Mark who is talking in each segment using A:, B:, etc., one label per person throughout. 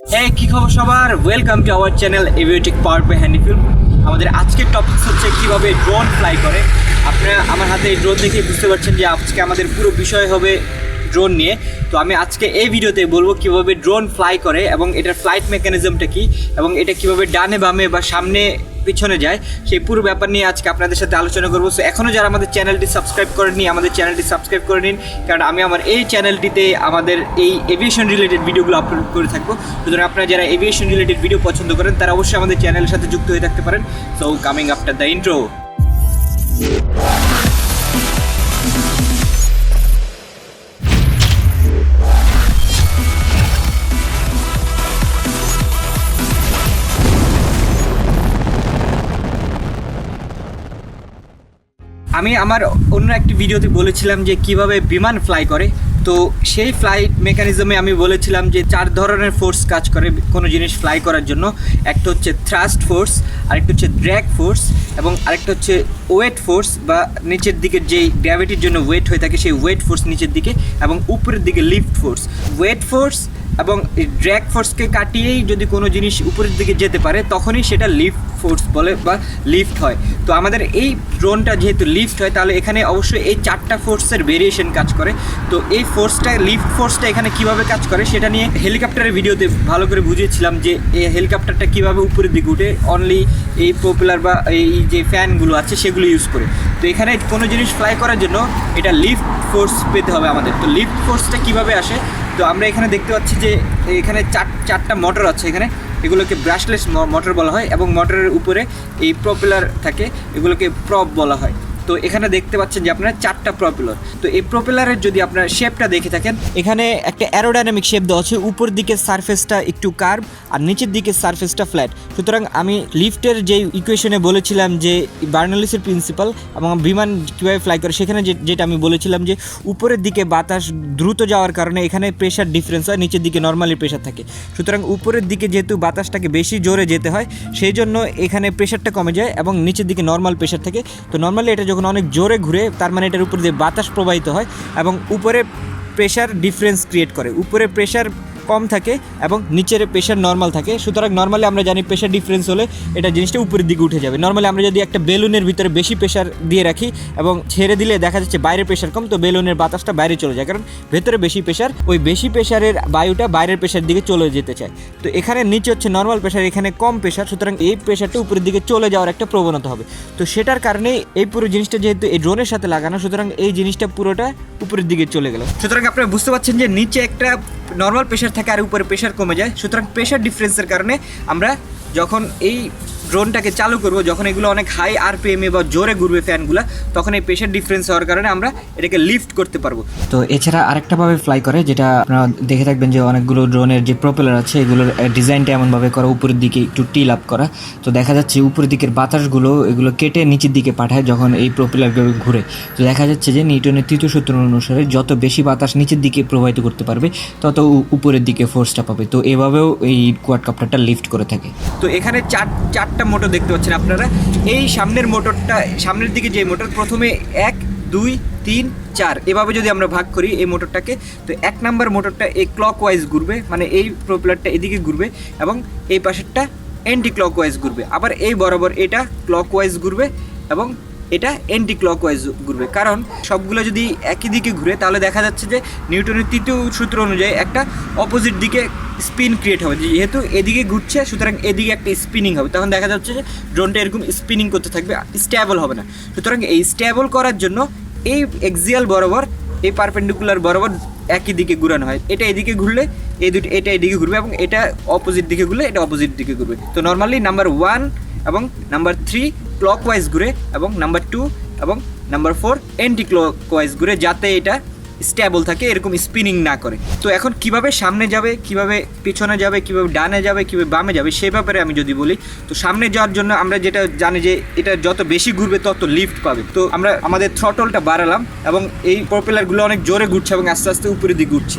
A: এই কি খবর সবার? ওয়েলকাম টু আওয়ার চ্যানেল এভিওটিক পাওয়ার বাই হ্যান্ডি আমাদের আজকের টপিক হচ্ছে কীভাবে ড্রোন ফ্লাই করে। আপনারা আমার হাতে এই ড্রোন দেখে বুঝতে পারছেন যে আজকে আমাদের পুরো বিষয় হবে ড্রোন নিয়ে। তো আমি আজকে এই ভিডিওতে বলব কীভাবে ড্রোন ফ্লাই করে এবং এটার ফ্লাইট মেকানিজমটা কি এবং এটা কীভাবে ডানে বামে বা সামনে পিছনে যায়, সেই পুরো ব্যাপার নিয়ে আজকে আপনাদের সাথে আলোচনা করব। সো এখনও যারা আমাদের চ্যানেলটি সাবস্ক্রাইব করেননি, আমাদের চ্যানেলটি সাবস্ক্রাইব করে নিন, কারণ আমি আমার এই চ্যানেলটিতে আমাদের এই এভিয়েশন রিলেটেড ভিডিওগুলো আপলোড করে থাকব। সুতরাং আপনারা যারা এভিয়েশন রিলেটেড ভিডিও পছন্দ করেন, তারা অবশ্যই আমাদের চ্যানেলের সাথে যুক্ত হয়ে থাকতে পারেন। So coming after the intro আমি আমার অন্য একটি ভিডিওতে বলেছিলাম যে কীভাবে বিমান ফ্লাই করে। তো সেই ফ্লাইট মেকানিজমে আমি বলেছিলাম যে চার ধরনের ফোর্স কাজ করে কোনো জিনিস ফ্লাই করার জন্য। একটা হচ্ছে থ্রাস্ট ফোর্স আরেকটা হচ্ছে ড্র্যাগ ফোর্স এবং আরেকটা হচ্ছে ওয়েট ফোর্স বা নিচের দিকে যেই গ্র্যাভিটির জন্য ওয়েট হয়ে থাকে সেই ওয়েট ফোর্স নিচের দিকে, এবং উপরের দিকে লিফট ফোর্স ওয়েট ফোর্স এবং ড্র্যাগ ফোর্সকে কাটিয়েই যদি কোনো জিনিস উপরের দিকে যেতে পারে, তখনই সেটা লিফট ফোর্স বলে বা লিফট হয়। তো আমাদের এই ড্রোনটা যেহেতু লিফট হয়, তাহলে এখানে অবশ্যই এই চারটা ফোর্সের ভেরিয়েশন কাজ করে। তো এই ফোর্সটা লিফট ফোর্সটা এখানে কীভাবে কাজ করে, সেটা নিয়ে হেলিকপ্টারের ভিডিওতে ভালো করে বুঝিয়েছিলাম যে এই হেলিকপ্টারটা কীভাবে উপরের দিকে উঠে অনলি এই পপুলার বা এই যে ফ্যানগুলো আছে, সেগুলো ইউজ করে। তো এখানে কোনো জিনিস ফ্লাই করার জন্য এটা লিফট ফোর্স পেতে হবে আমাদের। তো লিফট ফোর্সটা কীভাবে আসে তো আমরা এখানে দেখতে পাচ্ছি যে এখানে চার, চারটা মোটর আছে এখানে। এগুলোকে ব্রাশলেস মোটর বলা হয় এবং মোটরের উপরে এই প্রপেলার থাকে, এগুলোকে প্রপ বলা হয়। তো এখানে দেখতে পাচ্ছেন যে আপনার চারটা প্রপেলার তো এই প্রপেলারের যদি আপনার শেপটা দেখে থাকেন, এখানে একটা অ্যারোডাইনামিক শেপ দেওয়া আছে। উপর দিকে সারফেসটা একটু কার্ভ আর নিচের দিকে সারফেসটা ফ্ল্যাট সুতরাং আমি লিফটের যে ইকুয়েশনে বলেছিলাম যে বার্নালিসের প্রিন্সিপাল এবং বিমান কীভাবে ফ্লাই করে, সেখানে যেটা আমি বলেছিলাম যে উপরের দিকে বাতাস দ্রুত যাওয়ার কারণে এখানে প্রেশার ডিফারেন্স হয়, নিচের দিকে নর্মালি প্রেশার থাকে। সুতরাং উপরের দিকে যেহেতু বাতাসটাকে বেশি জোরে যেতে হয়, সেই জন্য এখানে প্রেশারটা কমে যায় এবং নিচের দিকে নর্মাল প্রেশার থাকে। তো নর্মালি এটা যখন অনেক জোরে ঘুরে, তার মানে এটার উপর দিয়ে বাতাস প্রবাহিত হয় এবং উপরে প্রেশার ডিফারেন্স ক্রিয়েট করে। উপরে প্রেশার কম থাকে এবং নিচের প্রেশার নর্মাল থাকে। সুতরাং নর্মালি আমরা জানি প্রেশার ডিফারেন্স হলে এটা জিনিসটা উপরের দিকে উঠে যাবে। নর্মালি আমরা যদি একটা বেলুনের ভিতরে বেশি প্রেশার দিয়ে রাখি এবং ছেড়ে দিলে দেখা যাচ্ছে বাইরে প্রেশার কম, তো বেলুনের বাতাসটা বাইরে চলে যায়। কারণ ভেতরে বেশি প্রেশার ওই বেশি প্রেশারের বায়ুটা বাইরের প্রেশার দিকে চলে যেতে চায়। তো এখানে নিচে হচ্ছে নর্মাল প্রেশার এখানে কম প্রেশার সুতরাং এই প্রেশারটা উপরের দিকে চলে যাওয়ার একটা প্রবণতা হবে। তো সেটার কারণে এই পুরো জিনিসটা যেহেতু এই ড্রোনের সাথে লাগানো, সুতরাং এই জিনিসটা পুরোটা উপরের দিকে চলে গেল। সুতরাং আপনারা বুঝতে পারছেন যে নিচে একটা নর্মাল প্রেশার থাকে আর উপরে প্রেশার কমে যায়। সুতরাং প্রেশার ডিফারেন্সের কারণে আমরা যখন এই ড্রোনটাকে চালু করব যখন এগুলো অনেক হাই আরপিএমে বা জোরে ঘুরবে ফ্যানগুলো তখন এই প্রেশার ডিফারেন্স হওয়ার কারণে আমরা এটাকে লিফট করতে পারব।
B: তো এছাড়া আরেকটাভাবে ফ্লাই করে যেটা আপনারা দেখে থাকবেন যে অনেকগুলো ড্রোনের যে প্রপেলার আছে এগুলোর ডিজাইনটা এমনভাবে করা উপরের দিকে একটু টিল আপ করা। তো দেখা যাচ্ছে উপরের দিকের বাতাসগুলো এগুলো কেটে নিচের দিকে পাঠায় যখন এই প্রপেলারগুলো ঘুরে। তো দেখা যাচ্ছে যে নিউটনের তৃতীয় সূত্র অনুসারে যত বেশি বাতাস নিচের দিকে প্রবাহিত করতে পারবে তত উপরের দিকে ফোর্সটা পাবে। তো এভাবেও এই কোয়াডকাপ্টারটা লিফট করে থাকে।
A: তো এখানে চার চারটা মোটর দেখতে পাচ্ছেন আপনারা। এই সামনের মোটরটা, সামনের দিকে যে মোটর, প্রথমে এক, দুই, তিন, চার, এভাবে যদি আমরা ভাগ করি এই মোটরটাকে, তো এক নাম্বার মোটরটা এই ক্লক ওয়াইজ ঘুরবে মানে এই প্রপেলারটা এদিকে ঘুরবে এবং এই পাশেরটা অ্যান্টি ক্লক ওয়াইজ ঘুরবে। আবার এই বরাবর এটা ক্লক ওয়াইজ ঘুরবে এবং এটা অ্যান্টি ক্লক ওয়াইজ ঘুরবে। কারণ সবগুলো যদি একই দিকে ঘুরে, তাহলে দেখা যাচ্ছে যে নিউটনের তৃতীয় সূত্র অনুযায়ী একটা অপোজিট দিকে স্পিন ক্রিয়েট হবে। যেহেতু এদিকে ঘুরছে, সুতরাং এদিকে একটা স্পিনিং হবে। তখন দেখা যাচ্ছে যে ড্রোনটা এরকম স্পিনিং করতে থাকবে স্ট্যাবল হবে না। সুতরাং এই স্ট্যাবল করার জন্য এই এক্সিয়াল বরাবর, এই পারপেন্ডিকুলার বরাবর একই দিকে ঘুরানো হয়। এটা এদিকে ঘুরলে, এই দুটো এটা এদিকে ঘুরবে এবং এটা অপোজিট দিকে ঘুরলে, এটা অপোজিট দিকে ঘুরবে। তো নর্মালি নাম্বার ওয়ান এবং নাম্বার থ্রি ক্লক ওয়াইজ ঘুরে এবং নাম্বার টু এবং number four anti clock wise ঘুরে যাতে এটা স্টেবল থাকে, এরকম স্পিনিং না করে। তো এখন কীভাবে সামনে যাবে, কীভাবে পিছনে যাবে, কীভাবে ডানে যাবে, কীভাবে বামে যাবে, সে ব্যাপারে আমি যদি বলি, তো সামনে যাওয়ার জন্য আমরা যেটা জানি যে এটা যত বেশি ঘুরবে, তত লিফট পাবে। তো আমরা আমাদের থ্রটলটা বাড়ালাম এবং এই প্রপেলারগুলো অনেক জোরে ঘুরছে এবং আস্তে আস্তে উপরের দিকে ঘুরছে।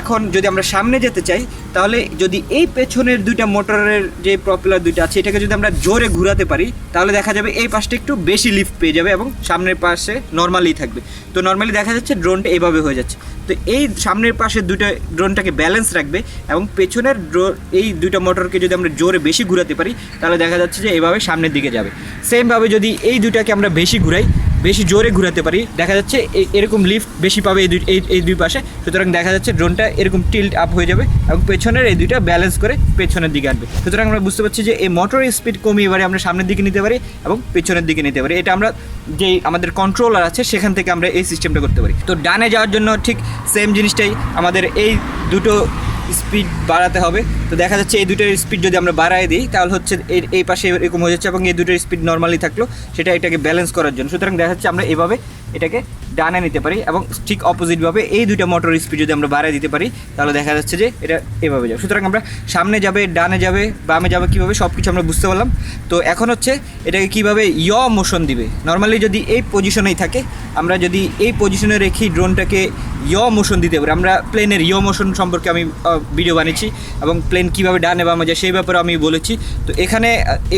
A: এখন যদি আমরা সামনে যেতে চাই, তাহলে যদি এই পেছনের দুইটা মোটরের যে প্রপেলার দুইটা আছে, এটাকে যদি আমরা জোরে ঘোরাতে পারি, তাহলে দেখা যাবে এই পাশটা একটু বেশি লিফট পেয়ে যাবে এবং সামনের পাশে নর্মালি থাকবে। তো নর্মালি দেখা যাচ্ছে ড্রোনটা এইভাবে হয়ে যাচ্ছে। তো এই সামনের পাশে দুটো ড্রোনটাকে ব্যালেন্স রাখবে এবং পেছনের ড্রো এই দুইটা মোটরকে যদি আমরা জোরে বেশি ঘোরাতে পারি, তাহলে দেখা যাচ্ছে যে এইভাবে সামনের দিকে যাবে। সেমভাবে যদি এই দুইটাকে আমরা বেশি ঘুরাই বেশি জোরে ঘোরাতে পারি। দেখা যাচ্ছে এরকম লিফট বেশি পাবে এই দুই, এই এই দুই পাশে। সুতরাং দেখা যাচ্ছে ড্রোনটা এরকম টিল্ট আপ হয়ে যাবে এবং পেছনের এই দুইটা ব্যালেন্স করে পেছনের দিকে আনবে। সুতরাং আমরা বুঝতে পারছি যে এই মোটরের স্পিড কমিয়ে এবারে আমরা সামনের দিকে নিতে পারি এবং পেছনের দিকে নিতে পারি। এটা আমরা যেই আমাদের কন্ট্রোলার আছে, সেখান থেকে আমরা এই সিস্টেমটা করতে পারি। তো ডানে যাওয়ার জন্য ঠিক সেম জিনিসটাই আমাদের এই দুটো স্পিড বাড়াতে হবে। তো দেখা যাচ্ছে এই দুটোর স্পিড যদি আমরা বাড়ায় দিই, তাহলে হচ্ছে এর, এই পাশে এরকম হয়ে যাচ্ছে এবং এই দুটোর স্পিড নর্মালি থাকল, সেটা এটাকে ব্যালেন্স করার জন্য। সুতরাং দেখা যাচ্ছে আমরা এভাবে এটাকে ডানে নিতে পারি এবং ঠিক অপোজিটভাবে এই দুইটা মোটর স্পিড যদি আমরা বাড়ায় দিতে পারি, তাহলে দেখা যাচ্ছে যে এটা এভাবে যাবে। সুতরাং আমরা সামনে যাবে, ডানে যাবে, বামে যাবে, কীভাবে সব কিছু আমরা বুঝতে পারলাম। তো এখন হচ্ছে এটাকে কীভাবে ইয় মোশন দিবে? নর্মালি যদি এই পজিশনেই থাকে, আমরা যদি এই পজিশনে রেখে ড্রোনটাকে ইয় মোশন দিতে পারি, আমরা প্লেনের ইয় মোশন সম্পর্কে আমি ভিডিও বানিয়েছি এবং প্লেন কীভাবে ডানে বামে যায় সেই ব্যাপারে আমি বলেছি। তো এখানে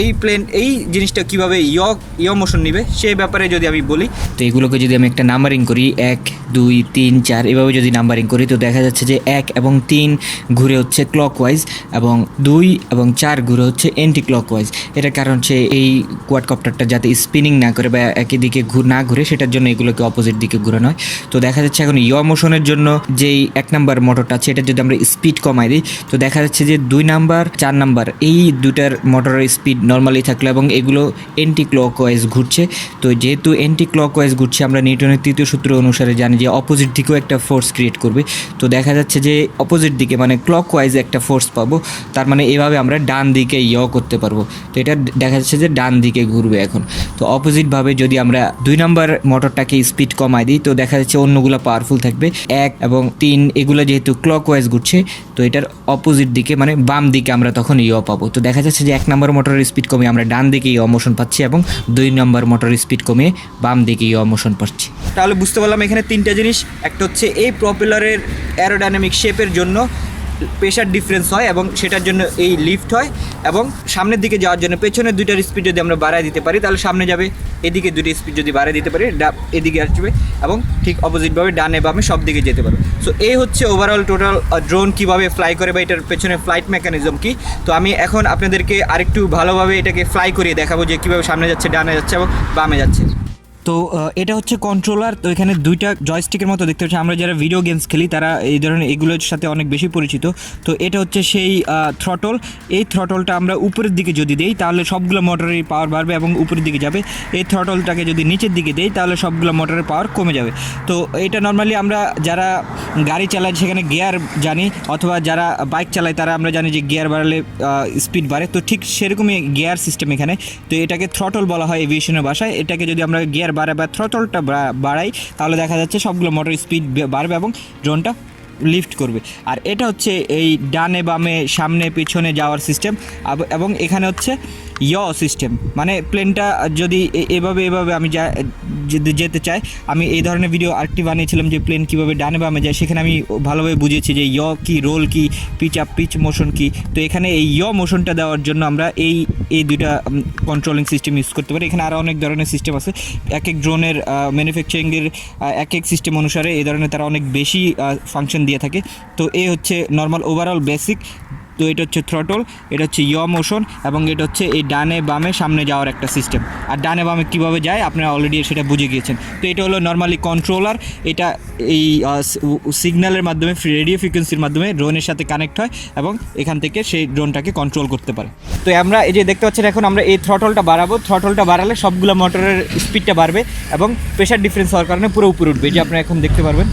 A: এই প্লেন এই জিনিসটা কীভাবে ইয় ইয় মোশন নিবে সেই ব্যাপারে যদি আমি বলি,
B: তো এগুলোকে যদি আমি একটা নাম্বারিং করি, এক, দুই, তিন, চার, এভাবে যদি নাম্বারিং করি, তো দেখা যাচ্ছে যে এক এবং তিন ঘুরে হচ্ছে ক্লকওয়াইজ এবং দুই এবং চার ঘুরে হচ্ছে এন্টি ক্লকওয়াইজ এটার কারণ হচ্ছে এই কোয়াডকপ্টারটা যাতে স্পিনিং না করে বা একই দিকে না ঘুরে, সেটার জন্য এগুলোকে অপোজিট দিকে ঘুরানো হয়। তো দেখা যাচ্ছে এখন ইয় মোশনের জন্য যেই এক নাম্বার মোটরটা আছে, এটা যদি আমরা স্পিড কমাই দিই, তো দেখা যাচ্ছে যে দুই নাম্বার চার নাম্বার এই দুটার মোটরের স্পিড নর্মালি থাকল এবং এগুলো এন্টি ক্লকওয়াইজ ঘুরছে। তো যেহেতু এন্টি ক্লকওয়াইজ ঘুরছে আমরা নিউটনের তৃতীয় সূত্র অনুসারে জানি যে অপোজিট দিকেও একটা ফোর্স ক্রিয়েট করবে। তো দেখা যাচ্ছে যে অপোজিট দিকে মানে ক্লক ওয়াইজ একটা ফোর্স পাবো, তার মানে এভাবে আমরা ডান দিকে ইয় করতে পারব। তো এটা দেখা যাচ্ছে যে ডান দিকে ঘুরবে এখন। তো অপোজিটভাবে যদি আমরা দুই নম্বর মোটরটাকে স্পিড কমাই দিই, তো দেখা যাচ্ছে অন্যগুলো পাওয়ারফুল থাকবে। এক এবং তিন, এগুলো যেহেতু ক্লক ওয়াইজ ঘুরছে, তো এটার অপোজিট দিকে মানে বাম দিকে আমরা তখন ইয় পাবো। তো দেখা যাচ্ছে যে এক নম্বর মোটরের স্পিড কমিয়ে আমরা ডান দিকে ইয় মোশন পাচ্ছি এবং দুই নম্বর মোটরের স্পিড কমিয়ে বাম দিকে ইয় মোশন পাচ্ছি
A: তাহলে বুঝতে পারলাম এখানে তিনটা জিনিস। একটা হচ্ছে এই প্রপেলারের অ্যারোডাইনামিক শেপের জন্য প্রেশার ডিফারেন্স হয় এবং সেটার জন্য এই লিফট হয় এবং সামনের দিকে যাওয়ার জন্য পেছনের দুইটার স্পিড যদি আমরা বাড়ায় দিতে পারি, তাহলে সামনে যাবে, এদিকে দুটি স্পিড যদি বাড়ায় দিতে পারি এদিকে আসবে এবং ঠিক অপোজিটভাবে ডানে বামে সব দিকে যেতে পারবে। সো এই হচ্ছে ওভারঅল টোটাল ড্রোন কীভাবে ফ্লাই করে বা এটার পেছনে ফ্লাইট মেকানিজম কি? তো আমি এখন আপনাদেরকে আরেকটু ভালোভাবে এটাকে ফ্লাই করিয়ে দেখাবো যে কীভাবে সামনে যাচ্ছে, ডানে যাচ্ছে এবং বামে যাচ্ছে। তো এটা হচ্ছে কন্ট্রোলার তো এখানে দুইটা জয়স্টিকের মতো দেখতে পাচ্ছি। আমরা যারা ভিডিও গেমস খেলি, তারা এই ধরনের এগুলোর সাথে অনেক বেশি পরিচিত। তো এটা হচ্ছে সেই থ্রটল এই থ্রটলটা আমরা উপরের দিকে যদি দেই, তাহলে সবগুলো মোটরের পাওয়ার বাড়বে এবং উপরের দিকে যাবে। এই থ্রটলটাকে যদি নিচের দিকে দেই, তাহলে সবগুলো মোটরের পাওয়ার কমে যাবে। তো এটা নর্মালি আমরা যারা গাড়ি চালাই সেখানে গিয়ার জানি, অথবা যারা বাইক চালায়, তারা আমরা জানি যে গিয়ার বাড়ালে স্পিড বাড়ে। তো ঠিক সেরকমই গিয়ার সিস্টেম এখানে। তো এটাকে থ্রটল বলা হয় এভিয়েশনের ভাষায়। এটাকে যদি আমরা গিয়ার বাড়াই বা থ্রটলটা বাড়াই, তাহলে দেখা যাচ্ছে সবগুলো মোটর স্পিড বাড়বে এবং ড্রোনটা লিফট করবে। আর এটা হচ্ছে এই ডানে বামে সামনে পিছনে যাওয়ার সিস্টেম এবং এখানে হচ্ছে ইয় সিস্টেম মানে প্লেনটা যদি এভাবে এভাবে আমি যা যেতে চাই, আমি এই ধরনের ভিডিও আরেকটি বানিয়েছিলাম যে প্লেন কীভাবে ডানে বামে যায়, সেখানে আমি ভালোভাবে বুঝেছি যে ইয় কি রোল কি পিচ আপ পিচ মোশন কি। তো এখানে এই ইয় মোশনটা দেওয়ার জন্য আমরা এই এই দুইটা কন্ট্রোলিং সিস্টেম ইউজ করতে পারি। এখানে আরও অনেক ধরনের সিস্টেম আছে। এক এক ড্রোনের ম্যানুফ্যাকচারিংয়ের এক এক সিস্টেম অনুসারে এই ধরনের তারা অনেক বেশি ফাংশন দিয়ে থাকে। তো এই হচ্ছে নর্মাল ওভারঅল বেসিক তো এটা হচ্ছে থ্রটল এটা হচ্ছে ইয় মোশন এবং এটা হচ্ছে এই ডানে বামে সামনে যাওয়ার একটা সিস্টেম আর ডানে বামে কীভাবে যায় আপনারা অলরেডি সেটা বুঝে গিয়েছেন। তো এটা হলো নর্মালি কন্ট্রোলার এটা এই সিগন্যালের মাধ্যমে রেডিও ফ্রিকোয়েন্সির মাধ্যমে ড্রোনের সাথে কানেক্ট হয় এবং এখান থেকে সেই ড্রোনটাকে কন্ট্রোল করতে পারে। তো আমরা এই যে দেখতে পাচ্ছেন এখন আমরা এই থ্রটলটা বাড়াবো। থ্রটলটা বাড়ালে সবগুলো মোটরের স্পিডটা বাড়বে এবং প্রেশার ডিফারেন্স হওয়ার কারণে পুরো উপরে উঠবে। যে আপনারা এখন দেখতে পারবেন।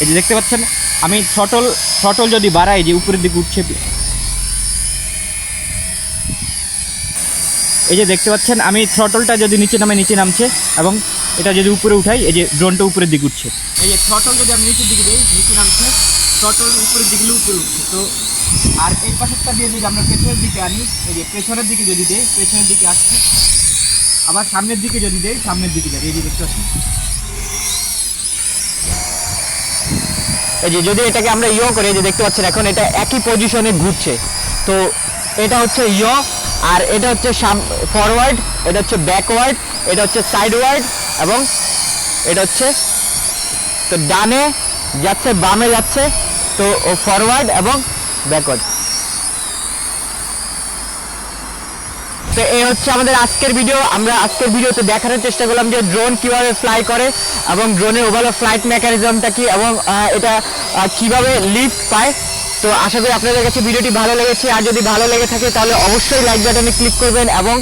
A: এই যে দেখতে পাচ্ছেন, আমি থ্রটল থ্রটল যদি বাড়াই যে উপরের দিকে উঠছে এই যে দেখতে পাচ্ছেন, আমি থ্রটলটা যদি নিচে নামে, নিচে নামছে এবং এটা যদি উপরে উঠাই, এই যে ড্রোনটা উপরের দিকে উঠছে। এই যে থ্রটল যদি আমি নিচের দিকে দিই, নিচে নামছে টোটাল উপরের দিকে উপরে উঠছে। তো আর এই পাশেরটা দিয়ে যদি আমরা পেছনের দিকে আনি, এই যে পেছনের দিকে যদি দেই, পেছনের দিকে আসছে, আবার সামনের দিকে যদি দেই, সামনের দিকে যাবে। এই যে দেখতে পাচ্ছি
C: এই যে যদি এটাকে আমরা ইয় করি যে দেখতে পাচ্ছেন এখন এটা একই পজিশনে ঘুরছে। তো এটা হচ্ছে ইয়, আর এটা হচ্ছে সাম ফরওয়ার্ড এটা হচ্ছে ব্যাকওয়ার্ড এটা হচ্ছে সাইডওয়ার্ড এবং এটা হচ্ছে, তো ডানে যাচ্ছে, বামে যাচ্ছে, তো ফরওয়ার্ড এবং ব্যাকওয়ার্ড তো এই হচ্ছে আমাদের আজকের ভিডিও আমরা আজকের ভিডিওতে দেখানোর চেষ্টা করলাম যে ড্রোন কীভাবে ফ্লাই করে এবং ড্রোনের ওভারঅল ফ্লাইট মেকানিজমটা কি এবং এটা কীভাবে লিফট পায়। তো আশা করি আপনাদের কাছে ভিডিওটি ভালো লেগেছে। আর যদি ভালো লেগে থাকে তাহলে অবশ্যই লাইক বাটনে ক্লিক করবেন এবং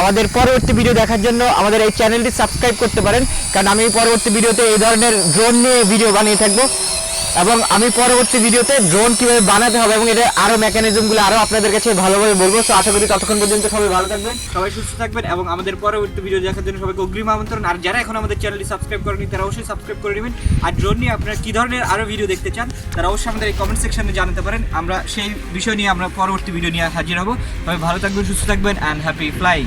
C: আমাদের পরবর্তী ভিডিও দেখার জন্য আমাদের এই চ্যানেলটি সাবস্ক্রাইব করতে পারেন। কারণ আমি পরবর্তী ভিডিওতে এই ধরনের ড্রোন নিয়ে ভিডিও বানিয়ে থাকব। এবং আমি পরবর্তী ভিডিওতে ড্রোন কীভাবে বানাতে হবে এবং এটা আরও মেকানিজমগুলো আরও আপনাদের কাছে ভালোভাবে বলব। তো আশা করি ততক্ষণ পর্যন্ত সবাই ভালো থাকবেন।
A: সবাই সুস্থ থাকবেন এবং আমাদের পরবর্তী ভিডিও দেখার জন্য সবাইকে অগ্রিম আমন্ত্রণ। আর যারা এখন আমাদের চ্যানেলটি সাবস্ক্রাইব করেনি তারা অবশ্যই সাবস্ক্রাইব করে নেবেন। আর ড্রোন নিয়ে আপনারা কী ধরনের আরও ভিডিও দেখতে চান, তারা অবশ্যই আমাদের এই কমেন্ট সেকশনে জানাতে পারেন। আমরা সেই বিষয় নিয়ে আমরা পরবর্তী ভিডিও নিয়ে হাজির হব। তবে ভালো থাকবেন, সুস্থ থাকবেন অ্যান্ড হ্যাপি ফ্লাইং